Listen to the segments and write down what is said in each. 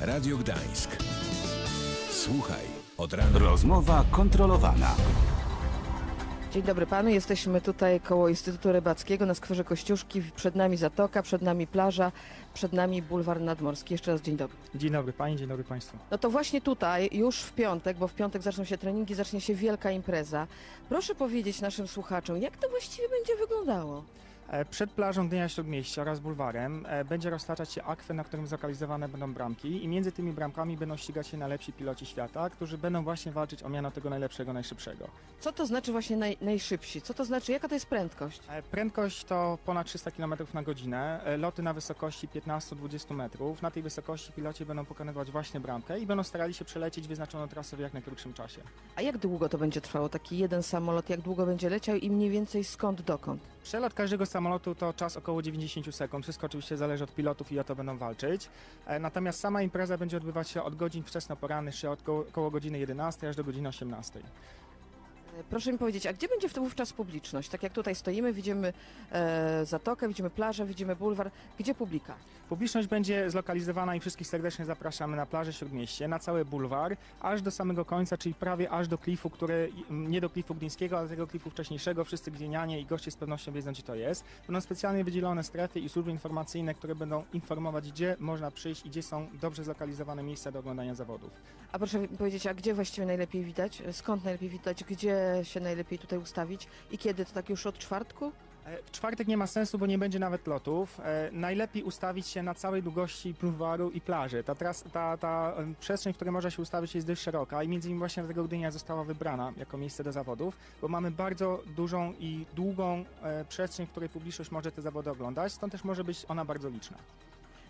Radio Gdańsk. Słuchaj od rana. Rozmowa kontrolowana. Dzień dobry panu, jesteśmy tutaj koło Instytutu Rybackiego na skwerze Kościuszki. Przed nami zatoka, przed nami plaża, przed nami bulwar nadmorski. Jeszcze raz dzień dobry. Dzień dobry Pani, dzień dobry Państwu. No to właśnie tutaj, już w piątek, bo w piątek zaczną się treningi, zacznie się wielka impreza. Proszę powiedzieć naszym słuchaczom, jak to właściwie będzie wyglądało? E, Przed plażą Gdynia Śródmieścia oraz bulwarem e, będzie roztaczać się akwen, na którym zlokalizowane będą bramki i między tymi bramkami będą ścigać się najlepsi piloci świata, którzy będą właśnie walczyć o miano tego najlepszego, najszybszego. Co to znaczy właśnie naj, najszybsi? Co to znaczy, jaka to jest prędkość? E, Prędkość to ponad 300 km na godzinę, loty na wysokości 15-20 metrów. Na tej wysokości piloci będą pokonywać właśnie bramkę i będą starali się przelecieć wyznaczoną trasę w jak najkrótszym czasie. A jak długo to będzie trwało? Taki jeden samolot, jak długo będzie leciał i mniej więcej skąd, dokąd? Przelot każdego samolotu to czas około 90 sekund. Wszystko oczywiście zależy od pilotów i o to będą walczyć. E, Natomiast sama impreza będzie odbywać się od godzin wczesnoporannych, czyli od koło, koło godziny 11 aż do godziny 18. Proszę mi powiedzieć, a gdzie będzie wówczas publiczność? Tak jak tutaj stoimy, widzimy e, zatokę, widzimy plażę, widzimy bulwar. Gdzie publika? Publiczność będzie zlokalizowana i wszystkich serdecznie zapraszamy na plażę Śródmieście, na cały bulwar, aż do samego końca, czyli prawie aż do klifu, który, nie do klifu gdyńskiego, ale tego klifu wcześniejszego. Wszyscy gdynianie i goście z pewnością wiedzą, gdzie to jest. Będą specjalnie wydzielone strefy i służby informacyjne, które będą informować, gdzie można przyjść i gdzie są dobrze zlokalizowane miejsca do oglądania zawodów. A proszę mi powiedzieć, a gdzie właściwie najlepiej widać? Skąd najlepiej widać? Gdzie się najlepiej tutaj ustawić? I kiedy? To tak już od czwartku? E, W czwartek nie ma sensu, bo nie będzie nawet lotów. E, Najlepiej ustawić się na całej długości bulwaru i plaży. Ta, tras, ta, ta przestrzeń, w której można się ustawić jest dość szeroka i między innymi właśnie dlatego Gdynia została wybrana jako miejsce do zawodów, bo mamy bardzo dużą i długą e, przestrzeń, w której publiczność może te zawody oglądać, stąd też może być ona bardzo liczna.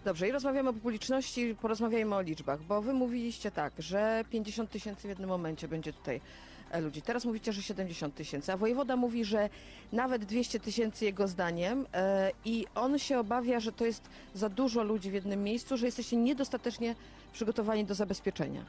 Dobrze, i rozmawiamy o publiczności, porozmawiajmy o liczbach, bo wy mówiliście tak, że 50 tysięcy w jednym momencie będzie tutaj ludzi. Teraz mówicie, że 70 tysięcy, a wojewoda mówi, że nawet 200 tysięcy jego zdaniem e, i on się obawia, że to jest za dużo ludzi w jednym miejscu, że jesteście niedostatecznie przygotowani do zabezpieczenia.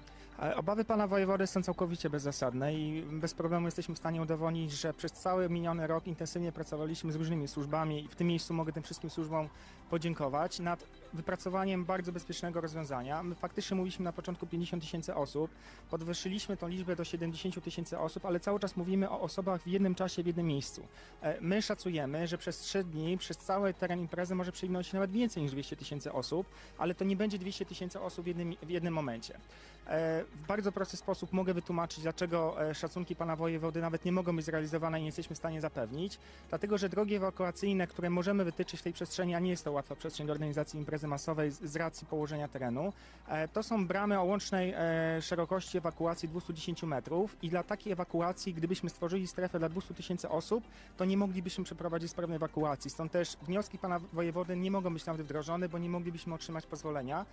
Obawy pana wojewody są całkowicie bezzasadne i bez problemu jesteśmy w stanie udowodnić, że przez cały miniony rok intensywnie pracowaliśmy z różnymi służbami i w tym miejscu mogę tym wszystkim służbom podziękować nad wypracowaniem bardzo bezpiecznego rozwiązania. My faktycznie mówiliśmy na początku 50 tysięcy osób, podwyższyliśmy tą liczbę do 70 tysięcy osób, ale cały czas mówimy o osobach w jednym czasie, w jednym miejscu. E, My szacujemy, że przez 3 dni, przez cały teren imprezy może przyjmować nawet więcej niż 200 tysięcy osób, ale to nie będzie 200 tysięcy osób w jednym, w jednym momencie. E, W bardzo prosty sposób mogę wytłumaczyć, dlaczego e, szacunki pana wojewody nawet nie mogą być zrealizowane i nie jesteśmy w stanie zapewnić. Dlatego, że drogi ewakuacyjne, które możemy wytyczyć w tej przestrzeni, a nie jest to łatwa przestrzeń do organizacji imprezy masowej z, racji położenia terenu, e, to są bramy o łącznej szerokości ewakuacji 210 metrów i dla takiej ewakuacji, gdybyśmy stworzyli strefę dla 200 tysięcy osób, to nie moglibyśmy przeprowadzić sprawnej ewakuacji. Stąd też wnioski pana wojewody nie mogą być nawet wdrożone, bo nie moglibyśmy otrzymać pozwolenia.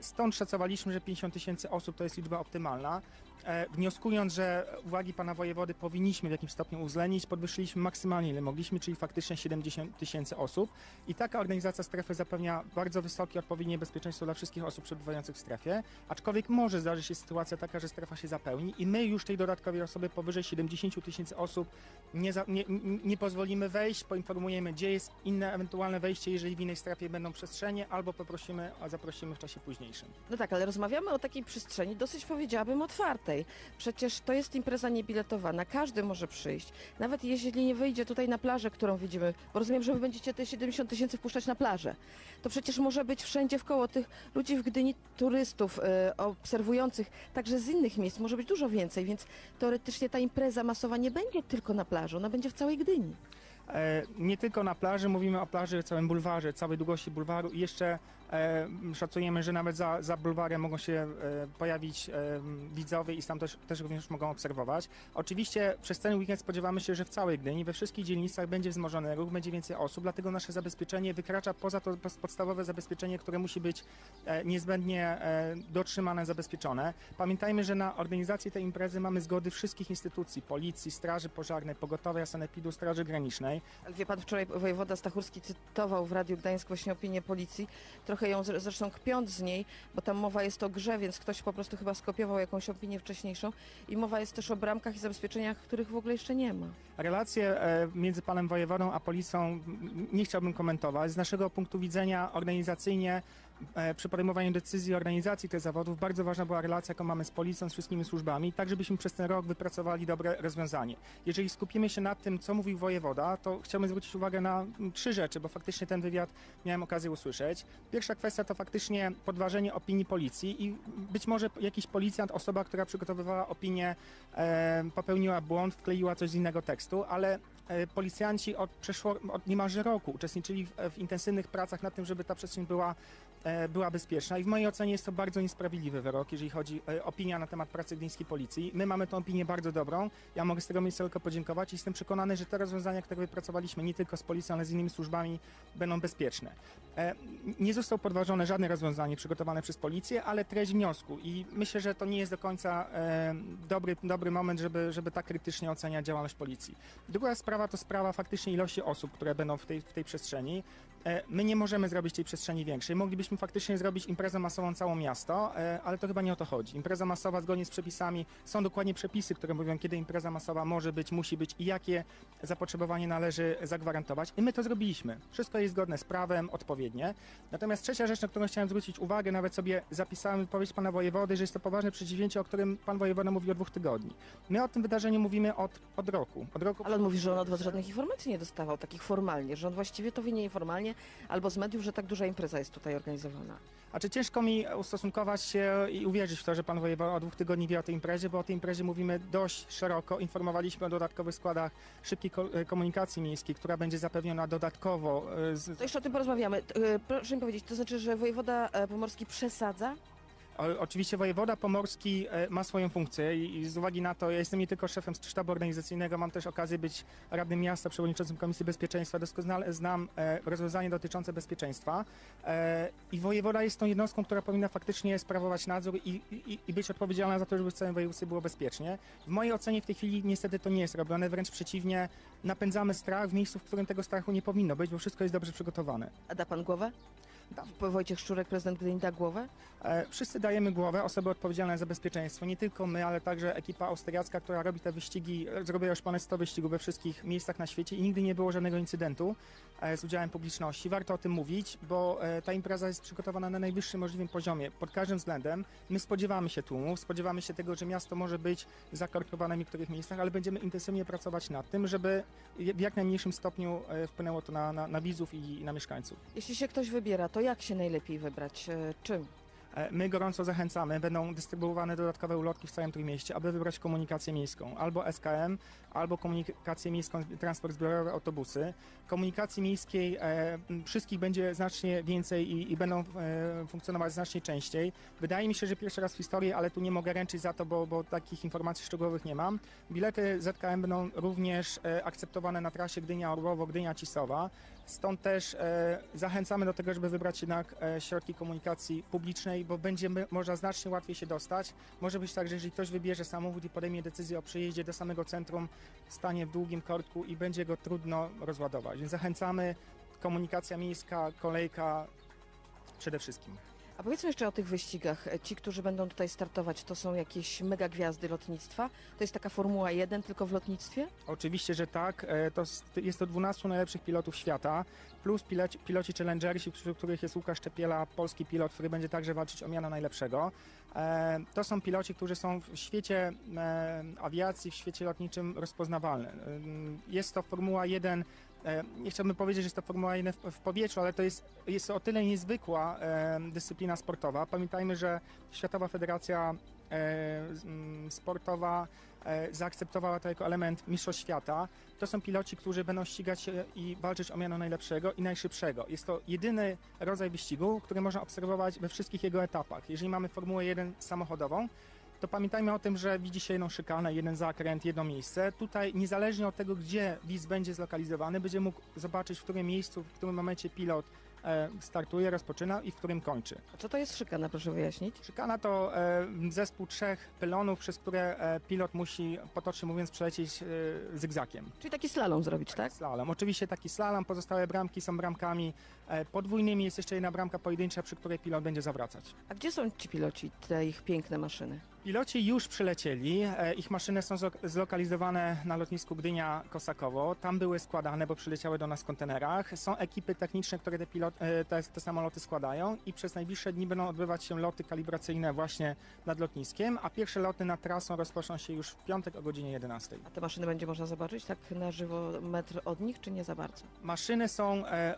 Stąd szacowaliśmy, że 50 tysięcy osób to jest liczba optymalna. E, Wnioskując, że uwagi pana wojewody powinniśmy w jakimś stopniu uwzględnić, podwyższyliśmy maksymalnie ile mogliśmy, czyli faktycznie 70 tysięcy osób. I taka organizacja strefy zapewnia bardzo wysokie, odpowiednie bezpieczeństwo dla wszystkich osób przebywających w strefie. Aczkolwiek może zdarzyć się sytuacja taka, że strefa się zapełni i my już tej dodatkowej osoby powyżej 70 tysięcy osób nie, za, nie, nie pozwolimy wejść, poinformujemy, gdzie jest inne ewentualne wejście, jeżeli w innej strefie będą przestrzenie, albo poprosimy, a zaprosimy w czasie późniejszym. No tak, ale rozmawiamy o takiej przestrzeni dosyć powiedziałabym otwartej. Przecież to jest impreza niebiletowana, każdy może przyjść. Nawet jeśli nie wyjdzie tutaj na plażę, którą widzimy, bo rozumiem, że wy będziecie te 70 tysięcy wpuszczać na plażę, to przecież może być wszędzie wkoło tych ludzi w Gdyni, turystów, e, obserwujących, także z innych miejsc, może być dużo więcej, więc teoretycznie ta impreza masowa nie będzie tylko na plaży, ona będzie w całej Gdyni. E, nie tylko na plaży, mówimy o plaży w całym bulwarze, całej długości bulwaru i jeszcze szacujemy, że nawet za, za bulwarem mogą się e, pojawić e, widzowie i tam też, też również mogą obserwować. Oczywiście przez ten weekend spodziewamy się, że w całej Gdyni, we wszystkich dzielnicach będzie wzmożony ruch, będzie więcej osób, dlatego nasze zabezpieczenie wykracza poza to podstawowe zabezpieczenie, które musi być e, niezbędnie e, dotrzymane, zabezpieczone. Pamiętajmy, że na organizację tej imprezy mamy zgody wszystkich instytucji, policji, straży pożarnej, pogotowia sanepidu, straży granicznej. Wie pan, wczoraj wojewoda Stachurski cytował w Radiu Gdańsk właśnie opinię policji, trochę ją zre- zresztą kpiąc z niej, bo tam mowa jest o grze, więc ktoś po prostu chyba skopiował jakąś opinię wcześniejszą i mowa jest też o bramkach i zabezpieczeniach, których w ogóle jeszcze nie ma. Relacje e, między panem wojewodą a policją nie chciałbym komentować. Z naszego punktu widzenia organizacyjnie przy podejmowaniu decyzji organizacji tych zawodów bardzo ważna była relacja, jaką mamy z policją, z wszystkimi służbami, tak żebyśmy przez ten rok wypracowali dobre rozwiązanie. Jeżeli skupimy się na tym, co mówił wojewoda, to chciałbym zwrócić uwagę na mm, trzy rzeczy, bo faktycznie ten wywiad miałem okazję usłyszeć. Pierwsza kwestia to faktycznie podważenie opinii policji i być może jakiś policjant, osoba, która przygotowywała opinię, e, popełniła błąd, wkleiła coś z innego tekstu, ale e, policjanci od, przeszło, od niemalże roku uczestniczyli w, w intensywnych pracach nad tym, żeby ta przestrzeń była, e, była bezpieczna i w mojej ocenie jest to bardzo niesprawiedliwy wyrok, jeżeli chodzi o opinia na temat pracy gdyńskiej policji. My mamy tą opinię bardzo dobrą, ja mogę z tego miejsca tylko podziękować i jestem przekonany, że te rozwiązania, które wypracowaliśmy nie tylko z policją, ale z innymi służbami będą bezpieczne. E, nie zostało podważone żadne rozwiązanie przygotowane przez policję, ale treść wniosku i myślę, że to nie jest do końca e, dobry, dobry moment, żeby, żeby tak krytycznie oceniać działalność policji. Druga sprawa to sprawa faktycznie ilości osób, które będą w tej, w tej przestrzeni. E, My nie możemy zrobić tej przestrzeni większej. Moglibyśmy faktycznie zrobić imprezę masową całą miasto, e, ale to chyba nie o to chodzi. Impreza masowa zgodnie z przepisami, są dokładnie przepisy, które mówią, kiedy impreza masowa może być, musi być i jakie zapotrzebowanie należy zagwarantować. I my to zrobiliśmy. Wszystko jest zgodne z prawem, odpowiednie. Natomiast trzecia rzecz, na którą chciałem zwrócić uwagę, nawet sobie zapisałem wypowiedź pana wojewody, że jest to poważne przedsięwzięcie, o którym pan wojewoda mówi od dwóch tygodni. My o tym wydarzeniu mówimy od, od roku. Od roku Ale on mówi, że on od was żadnych informacji nie dostawał, takich formalnie, że on właściwie to wie nieformalnie albo z mediów, że tak duża impreza jest tutaj organizowana. A czy ciężko mi ustosunkować się i uwierzyć w to, że pan wojewoda od dwóch tygodni wie o tej imprezie, bo o tej imprezie mówimy dość szeroko. Informowaliśmy o dodatkowych składach szybkiej e, komunikacji miejskiej, która będzie zapewniona dodatkowo. e, Z, To jeszcze o tym porozmawiamy. E, Proszę mi powiedzieć, to znaczy, że wojewoda pomorski przesadza? O, oczywiście wojewoda pomorski e, ma swoją funkcję i, i z uwagi na to, ja jestem nie tylko szefem sztabu organizacyjnego, mam też okazję być radnym miasta, przewodniczącym Komisji Bezpieczeństwa, doskonale znam e, rozwiązanie dotyczące bezpieczeństwa e, i wojewoda jest tą jednostką, która powinna faktycznie sprawować nadzór i, i, i być odpowiedzialna za to, żeby w całym województwie było bezpiecznie. W mojej ocenie w tej chwili niestety to nie jest robione, wręcz przeciwnie, napędzamy strach w miejscu, w którym tego strachu nie powinno być, bo wszystko jest dobrze przygotowane. A da pan głowę? Dam. Wojciech Szczurek, prezydent Gdyni, da głowę? E, Wszyscy dajemy głowę, osoby odpowiedzialne za bezpieczeństwo, nie tylko my, ale także ekipa austriacka, która robi te wyścigi, e, zrobiła już ponad 100 wyścigów we wszystkich miejscach na świecie i nigdy nie było żadnego incydentu e, z udziałem publiczności. Warto o tym mówić, bo e, ta impreza jest przygotowana na najwyższym możliwym poziomie, pod każdym względem. My spodziewamy się tłumów, spodziewamy się tego, że miasto może być zakorkowane w niektórych miejscach, ale będziemy intensywnie pracować nad tym, żeby w jak najmniejszym stopniu e, wpłynęło to na, na, na widzów i, i na mieszkańców. Jeśli się ktoś wybiera, to jak się najlepiej wybrać? E, Czym? E, My gorąco zachęcamy, będą dystrybuowane dodatkowe ulotki w całym Trójmieście, aby wybrać komunikację miejską, albo SKM, albo komunikację miejską, transport zbiorowy, autobusy. Komunikacji miejskiej e, wszystkich będzie znacznie więcej i, i będą e, funkcjonować znacznie częściej. Wydaje mi się, że pierwszy raz w historii, ale tu nie mogę ręczyć za to, bo, bo takich informacji szczegółowych nie mam. Bilety ZKM będą również e, akceptowane na trasie Gdynia-Orłowo, Gdynia-Cisowa. Stąd też e, zachęcamy do tego, żeby wybrać jednak e, środki komunikacji publicznej, bo będzie można znacznie łatwiej się dostać. Może być tak, że jeżeli ktoś wybierze samochód i podejmie decyzję o przyjeździe do samego centrum, stanie w długim korku i będzie go trudno rozładować. Więc zachęcamy, komunikacja miejska, kolejka przede wszystkim. A powiedzmy jeszcze o tych wyścigach. E, Ci, którzy będą tutaj startować, to są jakieś mega gwiazdy lotnictwa? To jest taka Formuła 1 tylko w lotnictwie? Oczywiście, że tak. E, To jest to 12 najlepszych pilotów świata, plus piloci, piloci challengersi, wśród których jest Łukasz Czepiela, polski pilot, który będzie także walczyć o miano najlepszego. E, To są piloci, którzy są w świecie awiacji, w świecie lotniczym rozpoznawalni. Jest to Formuła 1 e, nie chciałbym powiedzieć, że jest to Formuła 1 w, powietrzu, ale to jest, jest o tyle niezwykła e, dyscyplina sportowa. Pamiętajmy, że Światowa Federacja e, Sportowa e, zaakceptowała to jako element Mistrzostw Świata. To są piloci, którzy będą ścigać i walczyć o miano najlepszego i najszybszego. Jest to jedyny rodzaj wyścigu, który można obserwować we wszystkich jego etapach. Jeżeli mamy Formułę 1 samochodową, to pamiętajmy o tym, że widzi się jedną szykanę, jeden zakręt, jedno miejsce. Tutaj niezależnie od tego, gdzie widz będzie zlokalizowany, będzie mógł zobaczyć, w którym miejscu, w którym momencie pilot e, startuje, rozpoczyna i w którym kończy. A co to jest szykana, proszę wyjaśnić? Szykana to e, zespół trzech pylonów, przez które e, pilot musi, potocznie mówiąc, przelecieć zygzakiem. Czyli taki slalom zrobić, tak? Slalom. Oczywiście taki slalom, pozostałe bramki są bramkami podwójnymi, jest jeszcze jedna bramka pojedyncza, przy której pilot będzie zawracać. A gdzie są ci piloci, te ich piękne maszyny? Piloci już przylecieli, e, ich maszyny są zlok- zlokalizowane na lotnisku Gdynia-Kosakowo. Tam były składane, bo przyleciały do nas w kontenerach. Są ekipy techniczne, które te, pilot, e, te, te samoloty składają i przez najbliższe dni będą odbywać się loty kalibracyjne właśnie nad lotniskiem, a pierwsze loty nad trasą rozpoczną się już w piątek o godzinie 11. A te maszyny będzie można zobaczyć tak na żywo metr od nich, czy nie za bardzo? Maszyny są e,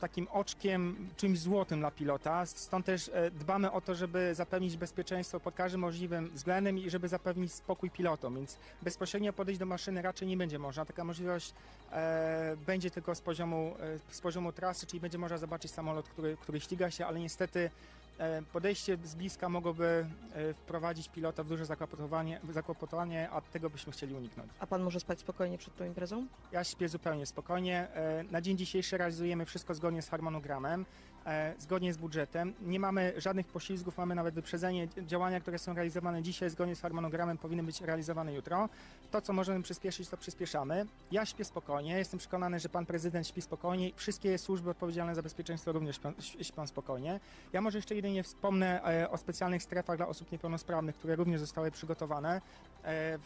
takim oczkiem, czymś złotym dla pilota, stąd też e, dbamy o to, żeby zapewnić bezpieczeństwo pod każdym możliwym względem i żeby zapewnić spokój pilotom, więc bezpośrednio podejść do maszyny raczej nie będzie można. Taka możliwość e, będzie tylko z poziomu, e, z poziomu trasy, czyli będzie można zobaczyć samolot, który, który ściga się, ale niestety e, podejście z bliska mogłoby e, wprowadzić pilota w duże zakłopotowanie, zakłopotowanie, a tego byśmy chcieli uniknąć. A pan może spać spokojnie przed tą imprezą? Ja śpię zupełnie spokojnie. E, Na dzień dzisiejszy realizujemy wszystko zgodnie z harmonogramem, zgodnie z budżetem. Nie mamy żadnych poślizgów, mamy nawet wyprzedzenie. Działania, które są realizowane dzisiaj zgodnie z harmonogramem powinny być realizowane jutro. To, co możemy przyspieszyć, to przyspieszamy. Ja śpię spokojnie, jestem przekonany, że pan prezydent śpi spokojnie. Wszystkie służby odpowiedzialne za bezpieczeństwo również śpią, spokojnie. Ja może jeszcze jedynie wspomnę e, o specjalnych strefach dla osób niepełnosprawnych, które również zostały przygotowane. E,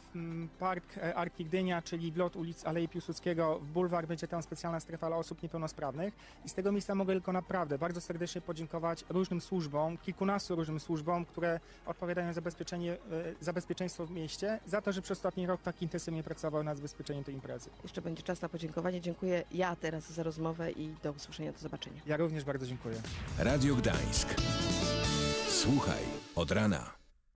Park e, Arki Gdynia, czyli wlot ulic Alei Piłsudskiego w bulwar, będzie tam specjalna strefa dla osób niepełnosprawnych. I z tego miejsca mogę tylko naprawdę bardzo serdecznie podziękować różnym służbom, kilkunastu różnym służbom, które odpowiadają za, bezpieczenie, e, za bezpieczeństwo w mieście, za to, że przez ostatni rok tak intensywnie pracowały nad zabezpieczeniem tej imprezy. Jeszcze będzie czas na podziękowanie. Dziękuję ja teraz za rozmowę i do usłyszenia, do zobaczenia. Ja również bardzo dziękuję. Radio Gdańsk. Słuchaj od rana.